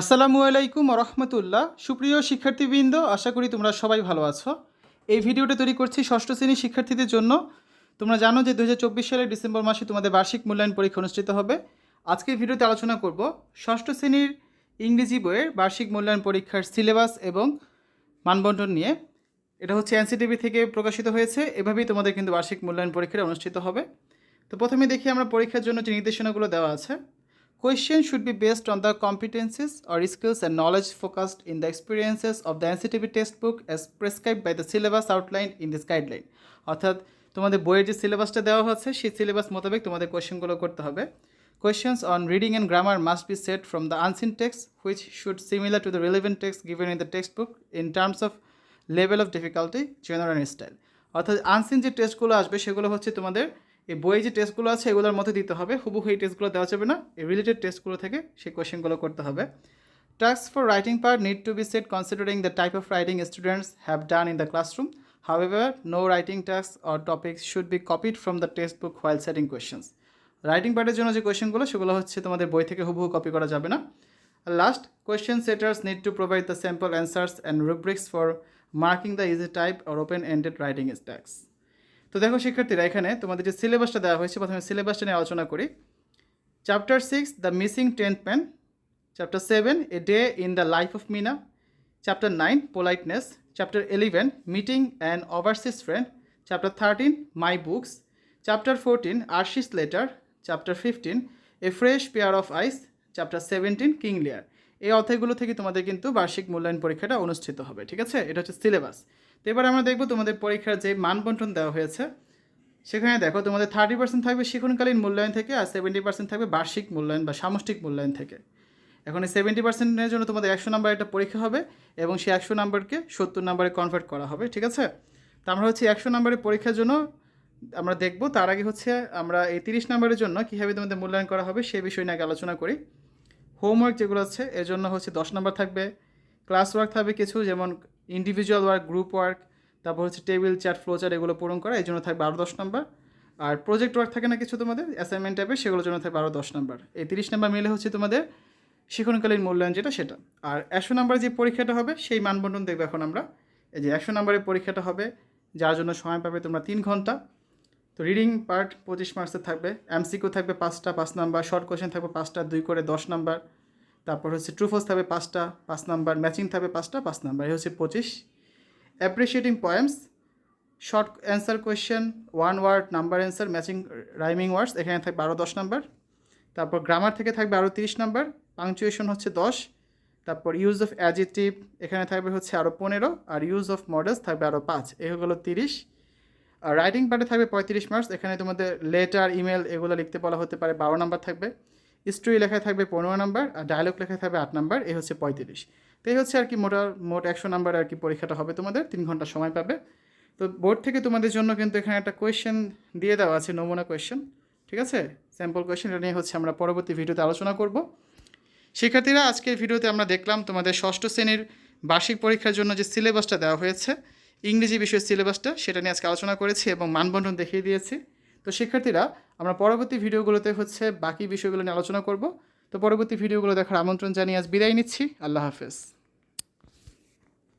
আসসালামু আলাইকুম রহমতুল্লাহ সুপ্রিয় শিক্ষার্থীবৃন্দ, আশা করি তোমরা সবাই ভালো আছো। এই ভিডিওটা তৈরি করছি ষষ্ঠ শ্রেণির শিক্ষার্থীদের জন্য। তোমরা জানো যে দু হাজার চব্বিশ সালের ডিসেম্বর মাসে তোমাদের বার্ষিক মূল্যায়ন পরীক্ষা অনুষ্ঠিত হবে। আজকের ভিডিওতে আলোচনা করব ষষ্ঠ শ্রেণির ইংরেজি বইয়ের বার্ষিক মূল্যায়ন পরীক্ষার সিলেবাস এবং মানবন্টন নিয়ে। এটা হচ্ছে এনসিটিভি থেকে প্রকাশিত হয়েছে। এভাবেই তোমাদের কিন্তু বার্ষিক মূল্যায়ন পরীক্ষাটা অনুষ্ঠিত হবে। তো প্রথমে দেখি আমরা পরীক্ষার জন্য যে নির্দেশনাগুলো দেওয়া আছে। Question should be based on the competencies or skills and knowledge focused in the experiences of the NCTB textbook as prescribed by the syllabus outlined in this guideline. অর্থাৎ তোমাদের বইয়ের যে সিলেবাসটা দেওয়া হচ্ছে সেই সিলেবাস মোতাবেক তোমাদের কোয়েশ্চেনগুলো করতে হবে Questions on reading and grammar must be set from the unseen text which should similar to the relevant text given in the textbook in terms of level of difficulty, genre and style. অর্থাৎ unseen যে টেস্টগুলো আসবে সেগুলো হচ্ছে তোমাদের এই বইয়ে যে টেস্টগুলো আছে, এগুলোর মধ্যে দিতে হবে। হুবহু এই টেস্টগুলো দেওয়া যাবে না। এই রিলেটেড টেস্টগুলো থেকে সেই কোয়েশ্চেনগুলো করতে হবে। Task for writing part need to be set considering the type of writing students have done in the classroom however no writing task or topics should be copied from the textbook while setting questions writing পার্টের জন্য যে কোয়েশ্চেনগুলো সেগুলো হচ্ছে তোমাদের বই থেকে হুবহু copy করা যাবে না। Last question setters need to provide the sample answers and rubrics for marking the easy type or open ended writing tasks তো দেখো, শিক্ষার্থীরা, এখানে তোমাদের যে সিলেবাসটা দেওয়া হয়েছে, প্রথমে সিলেবাসটা নিয়ে আলোচনা করি। Chapter six the missing tenth man chapter seven a day in the life of Meena chapter nine politeness chapter eleven meeting and overseas friend chapter thirteen my books chapter fourteen Arshi's letter chapter fifteen a fresh pair of eyes chapter seventeen King Lear এই অধ্যায়গুলো থেকে তোমাদের কিন্তু বার্ষিক মূল্যায়ন পরীক্ষাটা অনুষ্ঠিত হবে, ঠিক আছে? এটা হচ্ছে সিলেবাস তো এবার আমরা দেখব তোমাদের পরীক্ষার যে মানবন্টন দেওয়া হয়েছে। সেখানে দেখো তোমাদের থার্টি পার্সেন্ট থাকবে শিক্ষণকালীন মূল্যায়ন থেকে আর সেভেন্টি পার্সেন্ট থাকবে বার্ষিক মূল্যায়ন বা সামষ্টিক মূল্যায়ন থেকে। এখন এই সেভেন্টি পার্সেন্টের জন্য তোমাদের একশো নাম্বার একটা পরীক্ষা হবে এবং সেই একশো নাম্বারকে সত্তর নাম্বারে কনভার্ট করা হবে, ঠিক আছে? তো আমরা হচ্ছে একশো নাম্বারের পরীক্ষার জন্য আমরা দেখব তার আগে হচ্ছে আমরা এই তিরিশ নাম্বারের জন্য কীভাবে তোমাদের মূল্যায়ন করা হবে সেই বিষয় নিয়ে আলোচনা করি। হোমওয়ার্ক যেগুলো আছে, এর জন্য হচ্ছে দশ নাম্বার থাকবে। ক্লাস ওয়ার্ক থাকবে কিছু, যেমন ইন্ডিভিজুয়াল ওয়ার্ক গ্রুপ ওয়ার্ক তারপর হচ্ছে টেবিল চ্যাট ফ্লো চ্যাট এগুলো পূরণ করা এই জন্য থাকবে আরও দশ নম্বর। আর প্রজেক্ট ওয়ার্ক থাকে না কিছু তোমাদের অ্যাসাইনমেন্ট টাইপের সেগুলোর জন্য থাকবে আরও দশ নাম্বার। এই তিরিশ নাম্বার মিলে হচ্ছে তোমাদের শিক্ষণকালীন মূল্যায়ন যেটা, সেটা। আর একশো নাম্বার যে পরীক্ষাটা হবে, সেই মানবন্টন দেখবে এখন আমরা। এই যে একশো নাম্বারের পরীক্ষাটা হবে, যার জন্য সময় পাবে তোমরা তিন ঘণ্টা। তো রিডিং পার্ট পঁচিশ মার্কসের থাকবে এমসিকিউ থাকবে পাঁচটা, পাঁচ নাম্বার শর্ট কোয়েশ্চেন থাকবে পাঁচটা, দুই করে দশ নাম্বার। তারপর হচ্ছে ট্রুফোস থাকবে পাঁচটা, পাঁচ নাম্বার ম্যাচিং থাকবে পাঁচটা, পাঁচ নাম্বার হচ্ছে পঁচিশ। Appreciating poems short answer question one word number answer matching rhyming words এখানে থাকবে আরও দশ নাম্বার। তারপর গ্রামার থেকে থাকবে আরও তিরিশ নাম্বার পাংচুয়েশন হচ্ছে দশ। তারপর ইউজ অফ অ্যাজিটিভ এখানে থাকবে হচ্ছে আরও পনেরো, আর ইউজ অফ মডেলস থাকবে আরও পাঁচ এগুলো তিরিশ। আর রাইটিং পার্টে থাকবে পঁয়ত্রিশ মার্কস এখানে তোমাদের লেটার ইমেল এগুলো লিখতে বলা হতে পারে, বারো নাম্বার থাকবে। স্টোরি লেখায় থাকবে পনেরো নাম্বার আর ডায়লগ লেখায় থাকবে আট নাম্বার, এই হচ্ছে পঁয়ত্রিশ। তো এই হচ্ছে আর কি মোটা, মোট একশো নাম্বার আর কি পরীক্ষাটা হবে তোমাদের, তিন ঘণ্টা সময় পাবে। তো বোর্ড থেকে তোমাদের জন্য কিন্তু এখানে একটা কোয়েশ্চেন দিয়ে দেওয়া আছে, নমুনা কোয়েশ্চেন ঠিক আছে? স্যাম্পল কোয়েশ্চেন এটা নিয়ে হচ্ছে আমরা পরবর্তী ভিডিওতে আলোচনা করব। শিক্ষার্থীরা, আজকের ভিডিওতে আমরা দেখলাম তোমাদের ষষ্ঠ শ্রেণির বার্ষিক পরীক্ষার জন্য যে সিলেবাসটা দেওয়া হয়েছে, ইংরেজি বিষয়ের সিলেবাসটা সেটা নিয়ে আজকে আলোচনা করেছি এবং মানবন্ধন দেখিয়ে দিয়েছি। তো শিক্ষার্থীরা, আমরা পরবর্তী ভিডিওগুলোতে হচ্ছে বাকি বিষয়গুলো নিয়ে আলোচনা করব। তো পরবর্তী ভিডিওগুলো দেখার আমন্ত্রণ জানিয়ে আজ বিদায় নিচ্ছি। আল্লাহ হাফেজ।